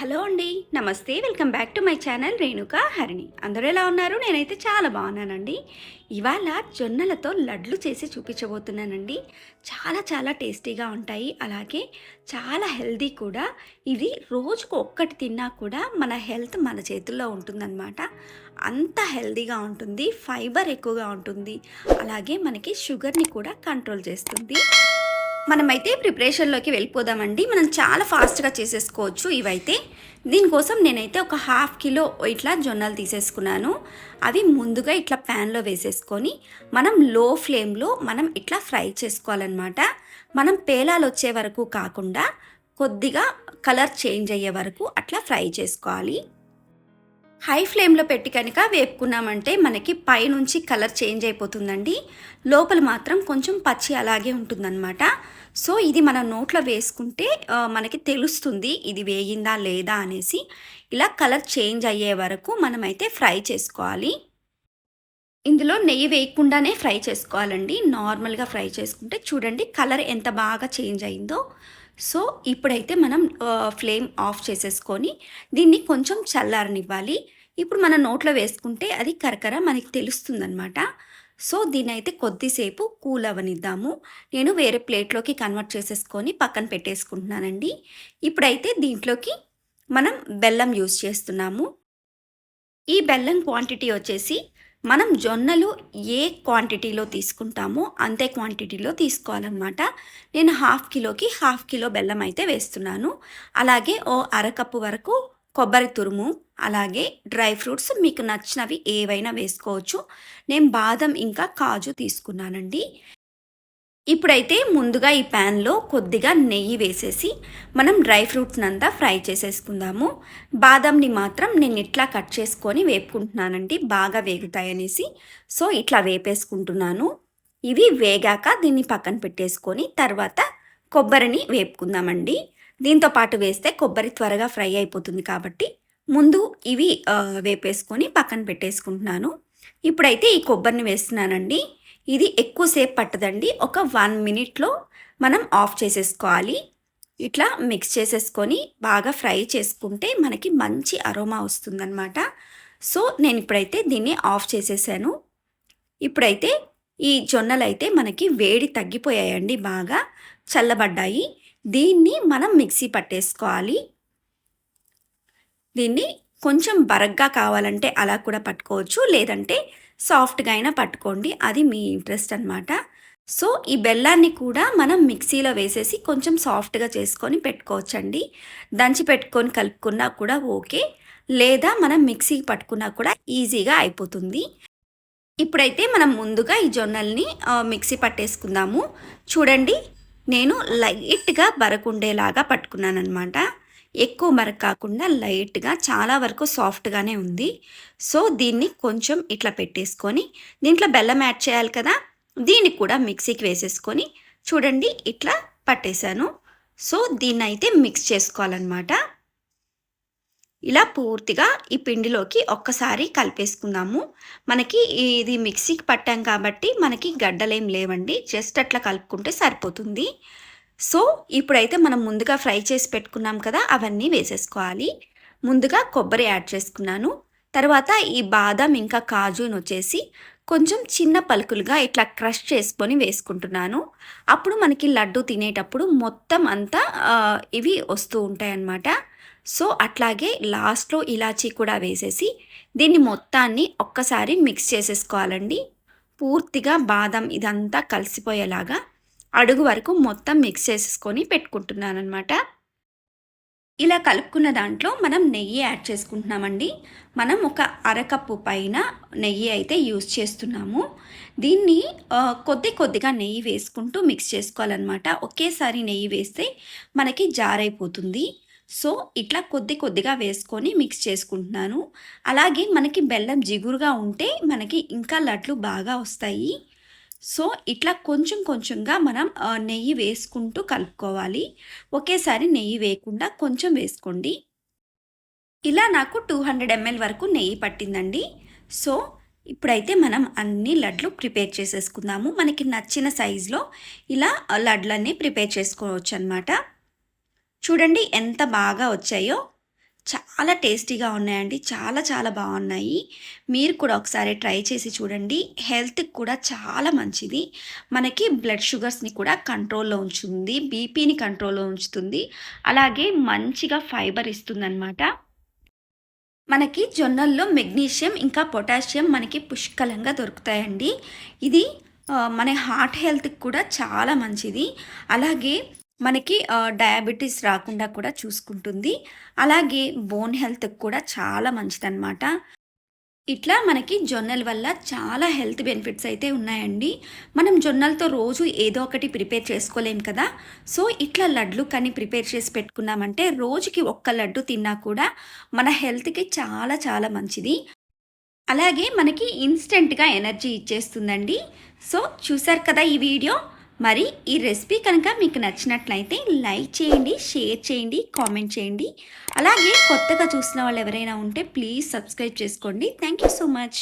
Hello అండి. నమస్తే. Welcome back to my channel Renuka Harini. అందరూ ఎలా ఉన్నారు? నేనైతే చాలా బాగున్నానండి. ఇవాళ జొన్నలతో లడ్లు చేసి చూపించబోతున్నానండి. చాలా చాలా టేస్టీగా ఉంటాయి. అలాగే చాలా హెల్దీ కూడా. ఇది రోజుకు ఒక్కటి తిన్నా కూడా మన హెల్త్ మన చేతుల్లో ఉంటుందన్నమాట. అంత హెల్దీగా ఉంటుంది. ఫైబర్ ఎక్కువగా ఉంటుంది. అలాగే మనకి షుగర్ని కూడా కంట్రోల్ చేస్తుంది. మనమైతే ప్రిపరేషన్లోకి వెళ్ళిపోదామండి. మనం చాలా ఫాస్ట్గా చేసేసుకోవచ్చు ఇవైతే. దీనికోసం నేనైతే ఒక హాఫ్ కిలో ఇట్లా జొన్నలు తీసేసుకున్నాను. అవి ముందుగా ఇట్లా ప్యాన్లో వేసేసుకొని మనం లో ఫ్లేమ్లో మనం ఇట్లా ఫ్రై చేసుకోవాలన్నమాట. మనం పేలాలు వచ్చే వరకు కాకుండా కొద్దిగా కలర్ చేంజ్ అయ్యే వరకు అట్లా ఫ్రై చేసుకోవాలి. హై ఫ్లేమ్లో పెట్టి కనుక వేపుకున్నామంటే మనకి పైనుంచి కలర్ చేంజ్ అయిపోతుందండి. లోపల మాత్రం కొంచెం పచ్చి అలాగే ఉంటుందన్నమాట. సో ఇది మన నోట్లో వేసుకుంటే మనకి తెలుస్తుంది ఇది వేగిందా లేదా అనేసి. ఇలా కలర్ చేంజ్ అయ్యే వరకు మనమైతే ఫ్రై చేసుకోవాలి. ఇందులో నెయ్యి వేయకుండానే ఫ్రై చేసుకోవాలండి. నార్మల్గా ఫ్రై చేసుకుంటే చూడండి కలర్ ఎంత బాగా చేంజ్ అయిందో. సో ఇప్పుడైతే మనం ఫ్లేమ్ ఆఫ్ చేసేసుకొని దీన్ని కొంచెం చల్లారనివ్వాలి. ఇప్పుడు మన నోట్లో వేసుకుంటే అది కరకర మనకి తెలుస్తుందనమాట సో దీని అయితే కొద్దిసేపు కూల్ అవనిద్దాము నేను వేరే ప్లేట్లోకి కన్వర్ట్ చేసేసుకొని పక్కన పెట్టేసుకుంటున్నానండి. ఇప్పుడైతే దీంట్లోకి మనం బెల్లం యూజ్ చేస్తున్నాము. ఈ బెల్లం క్వాంటిటీ వచ్చేసి మనం జొన్నలు ఏ క్వాంటిటీలో తీసుకుంటామో అంతే క్వాంటిటీలో తీసుకోవాలన్నమాట. నేను హాఫ్ కిలోకి హాఫ్ కిలో బెల్లం అయితే వేస్తున్నాను. అలాగే ఓ అరకప్పు వరకు కొబ్బరి తురుము అలాగే డ్రై ఫ్రూట్స్ మీకు నచ్చినవి ఏవైనా వేసుకోవచ్చు. నేను బాదం ఇంకా కాజు తీసుకున్నానండి. ఇప్పుడైతే ముందుగా ఈ ప్యాన్లో కొద్దిగా నెయ్యి వేసేసి మనం డ్రై ఫ్రూట్స్ అంతా ఫ్రై చేసేసుకుందాము. బాదంని మాత్రం నేను ఇట్లా కట్ చేసుకొని వేపుకుంటున్నానండి. బాగా వేగుతాయనేసి. సో ఇట్లా వేపేసుకుంటున్నాను. ఇవి వేగాక దీన్ని పక్కన పెట్టేసుకొని తర్వాత కొబ్బరిని వేపుకుందామండి. దీంతో పాటు వేస్తే కొబ్బరి త్వరగా ఫ్రై అయిపోతుంది కాబట్టి ముందు ఇవి వేపేసుకొని పక్కన పెట్టేసుకుంటున్నాను. ఇప్పుడైతే ఈ కొబ్బరిని వేస్తున్నానండి. ఇది ఎక్కువసేపు పట్టదండి. ఒక వన్ మినిట్లో మనం ఆఫ్ చేసేసుకోవాలి. ఇట్లా మిక్స్ చేసేసుకొని బాగా ఫ్రై చేసుకుంటే మనకి మంచి అరోమా వస్తుందన్నమాట. సో నేను ఇప్పుడైతే దీన్ని ఆఫ్ చేసేసాను. ఇప్పుడైతే ఈ జొన్నలు అయితే మనకి వేడి తగ్గిపోయాయండి బాగా చల్లబడ్డాయి. దీన్ని మనం మిక్సీ పట్టేసుకోవాలి. దీన్ని కొంచెం బరగ్గా కావాలంటే అలా కూడా పట్టుకోవచ్చు లేదంటే సాఫ్ట్గా అయినా పట్టుకోండి. అది మీ ఇంట్రెస్ట్ అనమాట సో ఈ బెల్లాన్ని కూడా మనం మిక్సీలో వేసేసి కొంచెం సాఫ్ట్గా చేసుకొని పెట్టుకోవచ్చండి. దంచి పెట్టుకొని కలుపుకున్నా కూడా ఓకే. లేదా మనం మిక్సీ పట్టుకున్నా కూడా ఈజీగా అయిపోతుంది. ఇప్పుడైతే మనం ముందుగా ఈ జొన్నల్ని మిక్సీ పట్టేసుకుందాము. చూడండి నేను లైట్గా బరకుండేలాగా పట్టుకున్నాను అనమాట ఎక్కువ మరక కాకుండా లైట్గా చాలా వరకు సాఫ్ట్గానే ఉంది. సో దీన్ని కొంచెం ఇట్లా పెట్టేసుకొని దీంట్లో బెల్లం యాడ్ చేయాలి కదా దీన్ని కూడా మిక్సీకి వేసేసుకొని చూడండి ఇట్లా పట్టేశాను. సో దీన్ని అయితే మిక్స్ చేసుకోవాలన్నమాట. ఇలా పూర్తిగా ఈ పిండిలోకి ఒక్కసారి కలిపేసుకుందాము. మనకి ఇది మిక్సీకి పట్టాం కాబట్టి మనకి గడ్డలేం లేవండి జస్ట్ అట్లా కలుపుకుంటే సరిపోతుంది. సో ఇప్పుడైతే మనం ముందుగా ఫ్రై చేసి పెట్టుకున్నాం కదా అవన్నీ వేసేసుకోవాలి. ముందుగా కొబ్బరి యాడ్ చేసుకున్నాను. తర్వాత ఈ బాదం ఇంకా కాజుని వచ్చేసి కొంచెం చిన్న పలుకులుగా ఇట్లా క్రష్ చేసుకొని వేసుకుంటున్నాను. అప్పుడు మనకి లడ్డు తినేటప్పుడు మొత్తం అంతా ఇవి వస్తూ ఉంటాయి అన్నమాట సో అట్లాగే లాస్ట్లో ఇలాచీ కూడా వేసేసి దీన్ని మొత్తాన్ని ఒక్కసారి మిక్స్ చేసేసుకోవాలండి. పూర్తిగా బాదం ఇదంతా కలిసిపోయేలాగా అడుగు వరకు మొత్తం మిక్స్ చేసేసుకొని పెట్టుకుంటున్నాను అనమాట ఇలా కలుపుకున్న దాంట్లో మనం నెయ్యి యాడ్ చేసుకుంటున్నామండి. మనం ఒక అరకప్పు పైన నెయ్యి అయితే యూస్ చేస్తున్నాము. దీన్ని కొద్ది కొద్దిగా నెయ్యి వేసుకుంటూ మిక్స్ చేసుకోవాలన్నమాట. ఒకేసారి నెయ్యి వేస్తే మనకి జారైపోతుంది. సో ఇట్లా కొద్ది కొద్దిగా వేసుకొని మిక్స్ చేసుకుంటున్నాను. అలాగే మనకి బెల్లం జిగురుగా ఉంటే మనకి ఇంకా లడ్లు బాగా వస్తాయి. సో ఇట్లా కొంచెం కొంచెంగా మనం నెయ్యి వేసుకుంటూ కలుపుకోవాలి. ఒకేసారి నెయ్యి వేయకుండా కొంచెం వేసుకోండి. ఇలా నాకు టూ హండ్రెడ్ ఎంఎల్ వరకు నెయ్యి పట్టిందండి. సో ఇప్పుడైతే మనం అన్ని లడ్లు ప్రిపేర్ చేసేసుకుందాము. మనకి నచ్చిన సైజులో ఇలా లడ్లన్నీ ప్రిపేర్ చేసుకోవచ్చు అనమాట చూడండి ఎంత బాగా వచ్చాయో. చాలా టేస్టీగా ఉన్నాయండి. చాలా చాలా బాగున్నాయి. మీరు కూడా ఒకసారి ట్రై చేసి చూడండి. హెల్త్కి కూడా చాలా మంచిది. మనకి బ్లడ్ షుగర్స్ని కూడా కంట్రోల్లో ఉంచుతుంది. బీపీని కంట్రోల్లో ఉంచుతుంది. అలాగే మంచిగా ఫైబర్ ఇస్తుందన్నమాట. మనకి జొన్నల్లో మెగ్నీషియం ఇంకా పొటాషియం మనకి పుష్కలంగా దొరుకుతాయండి. ఇది మన హార్ట్ హెల్త్కి కూడా చాలా మంచిది. అలాగే మనకి డయాబెటీస్ రాకుండా కూడా చూసుకుంటుంది. అలాగే బోన్ హెల్త్ కూడా చాలా మంచిదన్నమాట. ఇట్లా మనకి జొన్నల వల్ల చాలా హెల్త్ బెనిఫిట్స్ అయితే ఉన్నాయండి. మనం జొన్నలతో రోజు ఏదో ఒకటి ప్రిపేర్ చేసుకోలేం కదా. సో ఇట్లా లడ్లు కానీ ప్రిపేర్ చేసి పెట్టుకున్నామంటే రోజుకి ఒక్క లడ్డు తిన్నా కూడా మన హెల్త్కి చాలా చాలా మంచిది. అలాగే మనకి ఇన్స్టెంట్గా ఎనర్జీ ఇచ్చేస్తుందండి. సో చూసారు కదా ఈ వీడియో? మరి ఈ రెసిపీ కనుక మీకు నచ్చినట్లయితే లైక్ చేయండి షేర్ చేయండి కామెంట్ చేయండి. అలాగే కొత్తగా చూసిన వాళ్ళు ఎవరైనా ఉంటే ప్లీజ్ సబ్స్క్రైబ్ చేసుకోండి. Thank you so much.